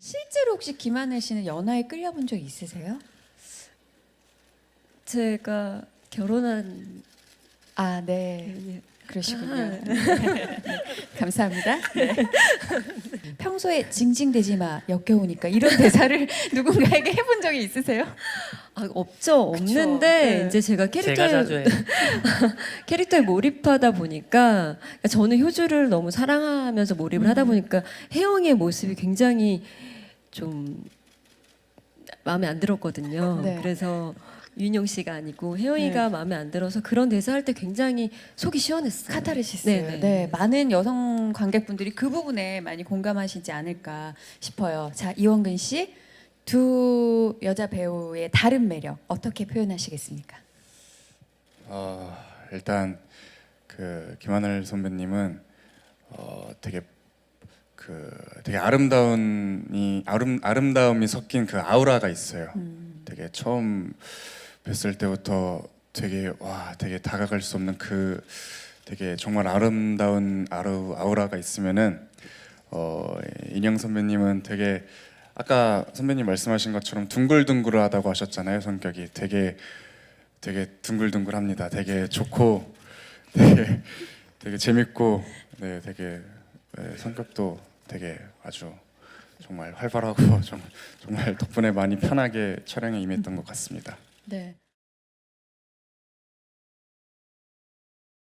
실제로 혹시 김하늘 씨는 연하에 끌려본 적 있으세요? 제가 결혼한 아, 네. 분이 그러시군요. 아, 네. 감사합니다. 네. 평소에 징징대지 마 역겨우니까 이런 대사를 누군가에게 해본 적이 있으세요? 아, 없죠 없는데 네. 이제 제가 제가 캐릭터에 해요. 캐릭터에 몰입하다 보니까 그러니까 저는 효주를 너무 사랑하면서 몰입을 하다 음. 보니까 혜영이의 모습이 굉장히 좀 마음에 안 들었거든요. 네. 그래서 윤영 씨가 아니고 혜영이가 마음에 안 들어서 그런 대사 할 때 굉장히 속이 시원했어요. 카타르시스예요. 네네. 네, 많은 여성 관객분들이 그 부분에 많이 공감하시지 않을까 싶어요. 자, 이원근 씨, 두 여자 배우의 다른 매력 어떻게 표현하시겠습니까? 어, 일단 그 김하늘 선배님은 어, 되게 그 되게 아름다운이 아름 아름다움이 섞인 그 아우라가 있어요. 음, 되게 처음 뵀을 때부터 되게 와 되게 다가갈 수 없는 그 되게 정말 아름다운 아루 아우라가 있으면은 어 인형 선배님은 되게 아까 선배님 말씀하신 것처럼 둥글둥글하다고 하셨잖아요 성격이 되게 되게 둥글둥글합니다 되게 좋고 되게 되게 재밌고 네 되게 네, 성격도 되게 아주 정말 활발하고 정- 정말 덕분에 많이 편하게 촬영에 임했던 것 같습니다. 네.